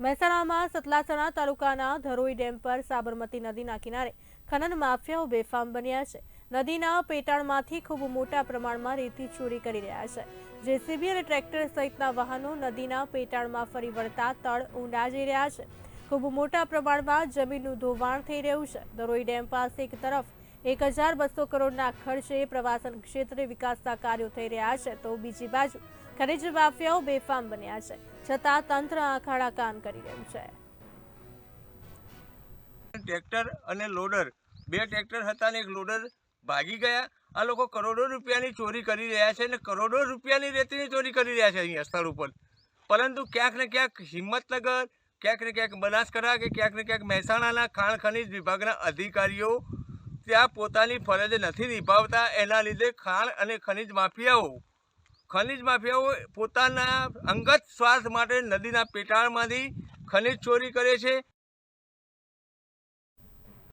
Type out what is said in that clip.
મહેસાણામાં સતલાસણા તાલુકાના ધરોઈ ડેમ પર સાબરમતી નદીના કિનારે ખનન માફિયાઓ બેફામ બન્યા છે. નદીના પેટાણમાંથી ખૂબ મોટા પ્રમાણમાં રેતી ચોરી કરી રહ્યા છે. જેસીબી અને ટ્રેક્ટર સહિતના વાહનો નદીના પેટાણમાં ફરી વળતા તળ ઊંડા જઈ રહ્યા છે. ખૂબ મોટા પ્રમાણમાં જમીનનું ધોવાણ થઈ રહ્યું છે. ધરોઈ ડેમ પાસે એક તરફ એક હજાર બસો કરોડના ખર્ચે પ્રવાસન ક્ષેત્રે વિકાસના કાર્યો થઈ રહ્યા છે, તો બીજી બાજુ ખનીજ માફિયાઓ બેફામ બન્યા છે, છતાં તંત્ર આખાડા કાન કરી રહ્યું છે. ટ્રેક્ટર અને લોડર, બે ટ્રેક્ટર હતા ને એક લોડર ભાગી ગયા. આ લોકો કરોડો રૂપિયાની ચોરી કરી રહ્યા છે અને કરોડો રૂપિયાની રેતીની ચોરી કરી રહ્યા છે અહીંયા સ્થળ ઉપર. પરંતુ ક્યાંક ને ક્યાંક હિંમતનગર, ક્યાંક ને ક્યાંક બનાસકાંઠા કે ક્યાંક ને ક્યાંક મહેસાણાના ખાણ ખનીજ વિભાગના અધિકારીઓ ત્યાં પોતાની ફરજ નથી નિભાવતા, એના લીધે ખાણ અને ખનીજ માફિયાઓ ખનીજ માફિયાઓ પોતાના અંગત સ્વાર્થ માટે નદીના પેટાળમાંથી ખનીજ ચોરી કરે છે.